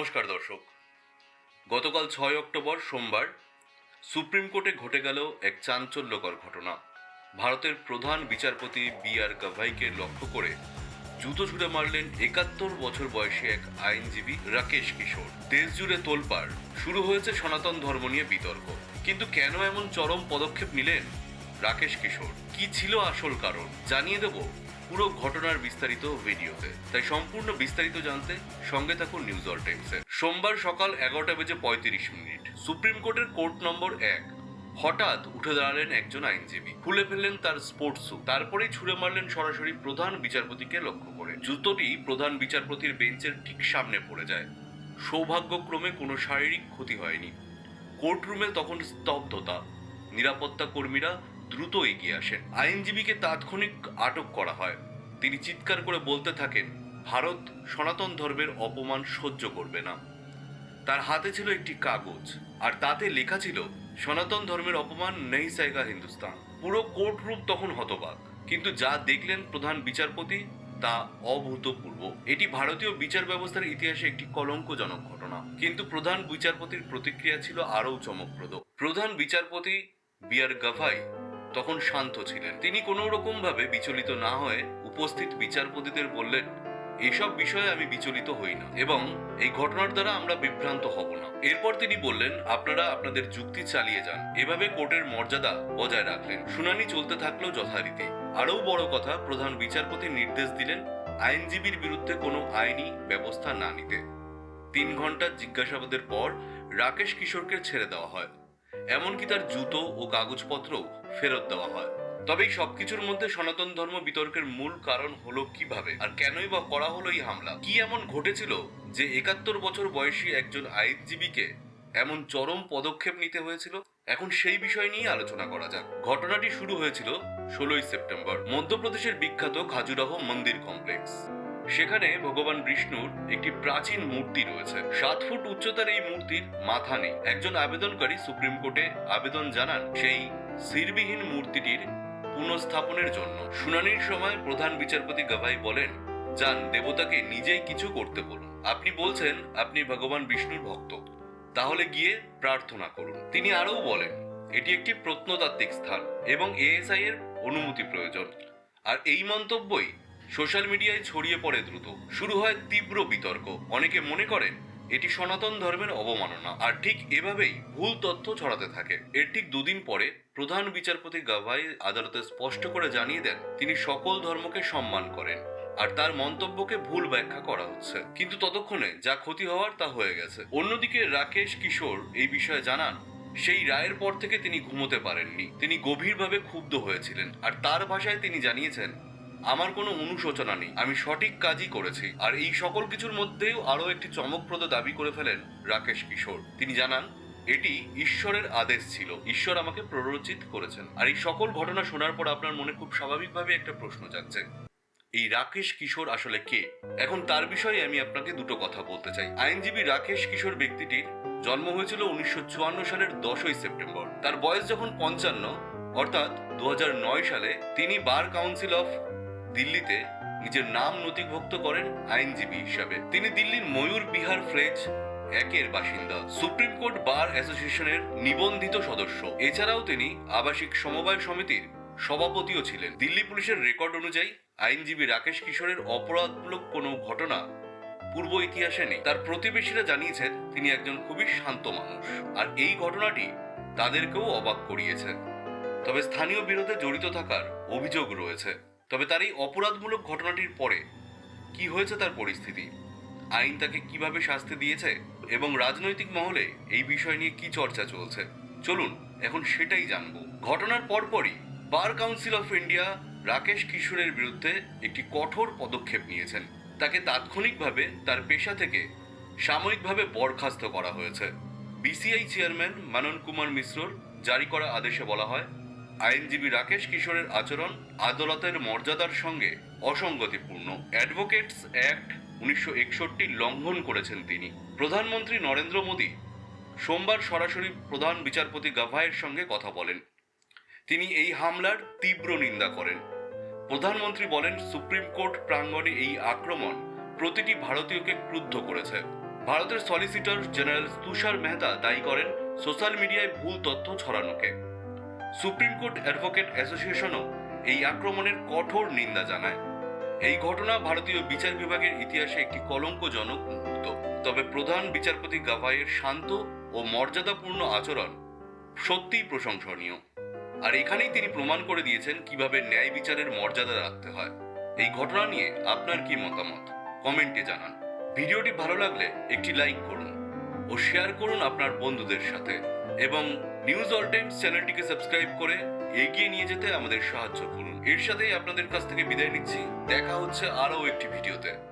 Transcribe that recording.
নমস্কার দর্শক। গতকাল ছয় অক্টোবর সোমবার সুপ্রিম কোর্টে ঘটে গেল এক চাঞ্চল্যকর ঘটনা। ভারতের প্রধান বিচারপতি বি আর গাভাইকে লক্ষ্য করে জুতো ছুড়ে মারলেন একাত্তর বছর বয়সী এক আইনজীবী রাকেশ কিশোর। দেশ জুড়ে তোলপাড়, শুরু হয়েছে সনাতন ধর্ম নিয়ে বিতর্ক। কিন্তু কেন এমন চরম পদক্ষেপ নিলেন রাকেশ কিশোর? কি ছিল আসল কারণ? জানিয়ে দেব। পুরো ঘটনার বিস্তারিত ভিডিওতে। তাই সম্পূর্ণ বিস্তারিত জানতে সঙ্গে থাকুন নিউজ অল টাইমসের সোমবার সকাল এগারোটা বেজে পঁয়ত্রিশ মিনিট। সুপ্রিম কোর্টের কোর্ট নম্বর এক। হঠাৎ উঠে দাঁড়ালেন একজন আইনজীবী। খুলে ফেললেন তার স্পোর্টস স্যু তারপরেই ছুড়ে মারলেন সরাসরি প্রধান বিচারপতিকে লক্ষ্য করে। জুতোটি প্রধান বিচারপতির বেঞ্চের ঠিক সামনে পড়ে যায়। সৌভাগ্যক্রমে কোনো শারীরিক ক্ষতি হয়নি। কোর্টরুমে তখন স্তব্ধতা। নিরাপত্তা কর্মীরা দ্রুত এগিয়ে আসেন। আইনজীবীকে তাৎক্ষণিক আটক করা হয়। তিনি চিৎকার করে বলতে থাকেন, ভারত সনাতন ধর্মের অপমান সহ্য করবে না। তার হাতে ছিল একটি কাগজ, আর তাতে লেখা ছিল, সনাতন ধর্মের অপমান নেই সাইগা হিন্দুস্তান। পুরো কোর্ট রুম তখন হতবাক, কিন্তু যা দেখলেন প্রধান বিচারপতি তা অভূতপূর্ব। এটি ভারতীয় বিচার ব্যবস্থার ইতিহাসে একটি কলঙ্কজনক ঘটনা, কিন্তু প্রধান বিচারপতির প্রতিক্রিয়া ছিল আরও চমকপ্রদ। প্রধান বিচারপতি বিয়ার গাভাই তখন শান্ত ছিলেন। তিনি কোনো ভাবে বিচলিত না হয়ে উপস্থিত বিচারপতিদের বললেন এইসব বিষয়ে আমি বিচলিত হই না এবং এই ঘটনার দ্বারা আমরা বিভ্রান্ত হব না। এরপর তিনি বললেন, আপনারা আপনাদের যুক্তি চালিয়ে যান। এভাবে কোর্টের মর্যাদা বজায় রাখলেন। শুনানি চলতে থাকল যথারীতি। আরও বড় কথা, প্রধান বিচারপতি নির্দেশ দিলেন, আইনজীবীর বিরুদ্ধে কোনো আইনি ব্যবস্থা না নিতে। তিন ঘণ্টার জিজ্ঞাসাবাদের পর রাকেশ কিশোরকে ছেড়ে দেওয়া হয়। এমনকি তার জুতো ও কাগজপত্র ফেরত দেওয়া হয়। তবে এই সবকিছুর মধ্যে সনাতন ধর্ম বিতর্কের মূল কারণ হলো কীভাবে আর কেনই বা করা হলো এই হামলা? কি এমন ঘটেছিল যে একাত্তর বছর বয়সী একজন আইনজীবীকে এমন চরম পদক্ষেপ নিতে হয়েছিল? এখন সেই বিষয় নিয়ে আলোচনা করা যাক। ঘটনাটি শুরু হয়েছিল ষোলোই সেপ্টেম্বর, মধ্যপ্রদেশের বিখ্যাত খাজুরাহ মন্দির কমপ্লেক্স। সেখানে ভগবান বিষ্ণুর একটি প্রাচীন মূর্তি রয়েছে। সাত ফুট উচ্চতার এই মূর্তির মাথা নেই। একজন আবেদনকারী সুপ্রিম কোর্টে আবেদন জানান সেই শিরবিহীন মূর্তিটির পুনঃস্থাপনের জন্য। শুনানির সময় প্রধান বিচারপতি গাভাই বলেন, যান, দেবতাকে নিজেই কিছু করতে বলুন। আপনি বলছেন আপনি ভগবান বিষ্ণুর ভক্ত। তাহলে গিয়ে প্রার্থনা করুন। তিনি আরও বলেন, এটি একটি প্রত্নতাত্ত্বিক স্থান এবং এএসআই এর অনুমতি প্রয়োজন। আর এই মন্তব্যই সোশ্যাল মিডিয়ায় ছড়িয়ে পড়ে দ্রুত। শুরু হয় তীব্র বিতর্ক। অনেকে মনে করেন, এটি সনাতন ধর্মের অবমাননা। আর ঠিক এভাবেই ভুল তথ্য ছড়াতে থাকে। এর ঠিক দুদিন পরে প্রধান বিচারপতি গাভাই আদালতে স্পষ্ট করে জানিয়ে দেন, তিনি সকল ধর্মকে সম্মান করেন। আর তার মন্তব্যকে ভুল ব্যাখ্যা করা হচ্ছে। কিন্তু ততক্ষণে যা ক্ষতি হওয়ার তা হয়ে গেছে। অন্যদিকে রাকেশ কিশোর এই বিষয়ে জানান, সেই রায়ের পর থেকে তিনি ঘুমোতে পারেননি। তিনি গভীরভাবে ক্ষুব্ধ হয়েছিলেন। আর তার ভাষায় তিনি জানিয়েছেন আমার কোনো অনুশোচনা নেই। আমি সঠিক কাজই করেছি। আর এই সকল কিছুর মধ্যেও আরও একটি চমকপ্রদ দাবি করে ফেলেন রাকেশ কিশোর। তিনি জানান, এটি ঈশ্বরের আদেশ ছিল। ঈশ্বর আমাকে প্ররোচিত করেছেন। আর এই সকল ঘটনা শোনার পর আপনার মনে খুব স্বাভাবিকভাবে একটা প্রশ্ন যাচ্ছে এই রাকেশ কিশোর আসলে কে? এখন তার বিষয়ে আমি আপনাকে দুটো কথা বলতে চাই। আইনজীবী রাকেশ কিশোর ব্যক্তিটির জন্ম হয়েছিল উনিশশো চুয়ান্ন সালের দশই সেপ্টেম্বর। তার বয়স যখন পঞ্চান্ন, অর্থাৎ দু হাজার নয় সালে তিনি বার কাউন্সিল অফ দিল্লিতে নিজের নাম নথিভুক্ত করেন আইনজীবী হিসাবে। তিনি দিল্লির ময়ূর বিহার ফ্লেজ একের বাসিন্দা। সুপ্রিম কোর্ট বার অ্যাসোসিয়েশনের নিবন্ধিত সদস্য। এছাড়াও তিনি আবাসিক সমবায় সমিতির সভাপতিও ছিলেন। দিল্লি পুলিশের রেকর্ড অনুযায়ী আইনজীবী রাকেশ কিশোরের অপরাধমূলক কোনো ঘটনা পূর্ব ইতিহাসে নেই। তার প্রতিবেশীরা জানিয়েছেন, তিনি একজন খুবই শান্ত মানুষ। আর এই ঘটনাটি তাদেরকেও অবাক করিয়েছে তবে স্থানীয় বিরোধে জড়িত থাকার অভিযোগ রয়েছে। তবে তার এই অপরাধমূলক ঘটনাটির পরে কি হয়েছে তার পরিস্থিতি? আইন তাকে কীভাবে শাস্তি দিয়েছে? এবং রাজনৈতিক মহলে এই বিষয় নিয়ে কি চর্চা চলছে? চলুন এখন সেটাই জানব। ঘটনার পরপরই bar council of India Rakesh কিশোরের বিরুদ্ধে একটি কঠোর পদক্ষেপ নিয়েছেন। তাকে তাৎক্ষণিকভাবে তার পেশা থেকে সাময়িকভাবে বরখাস্ত করা হয়েছে। বিসিআই চেয়ারম্যান মানন কুমার মিশ্রর জারি করা আদেশে বলা হয় আইনজীবী রাকেশ কিশোরের আচরণ আদালতের মর্যাদার সঙ্গে অসঙ্গতিপূর্ণ। অ্যাডভোকেটস অ্যাক্ট উনিশশো একষট্টি লঙ্ঘন করেছেন তিনি। প্রধানমন্ত্রী নরেন্দ্র মোদী সোমবার সরাসরি প্রধান বিচারপতি গাভাইয়ের সঙ্গে কথা বলেন। তিনি এই হামলার তীব্র নিন্দা করেন। প্রধানমন্ত্রী বলেন, সুপ্রিম কোর্ট প্রাঙ্গণে এই আক্রমণ প্রতিটি ভারতীয়কে ক্রুদ্ধ করেছে। ভারতের সলিসিটর জেনারেল তুষার মেহতা দায়ী করেন সোশ্যাল মিডিয়ায় ভুল তথ্য ছড়ানোকে। সুপ্রিম কোর্ট অ্যাডভোকেট অ্যাসোসিয়েশনও এই আক্রমণের কঠোর নিন্দা জানায়। এই ঘটনা ভারতীয় বিচার বিভাগের ইতিহাসে একটি কলঙ্কজনক মুহূর্ত। তবে প্রধান বিচারপতি গাভাইয়ের শান্ত ও মর্যাদাপূর্ণ আচরণ সত্যিই প্রশংসনীয়। আর এখানেই তিনি প্রমাণ করে দিয়েছেন কীভাবে ন্যায় বিচারের মর্যাদা রাখতে হয়। এই ঘটনা নিয়ে আপনার কি মতামত? কমেন্টে জানান। ভিডিওটি ভালো লাগলে একটি লাইক করুন। ও শেয়ার করুন আপনার বন্ধুদের সাথে। এবং নিউজ অল টাইমস চ্যানেলটিকে সাবস্ক্রাইব করে এগিয়ে নিয়ে যেতে আমাদের সাহায্য করুন। এর সাথেই আপনাদের কাছ থেকে বিদায় নিচ্ছি। দেখা হচ্ছে আরও একটি ভিডিওতে।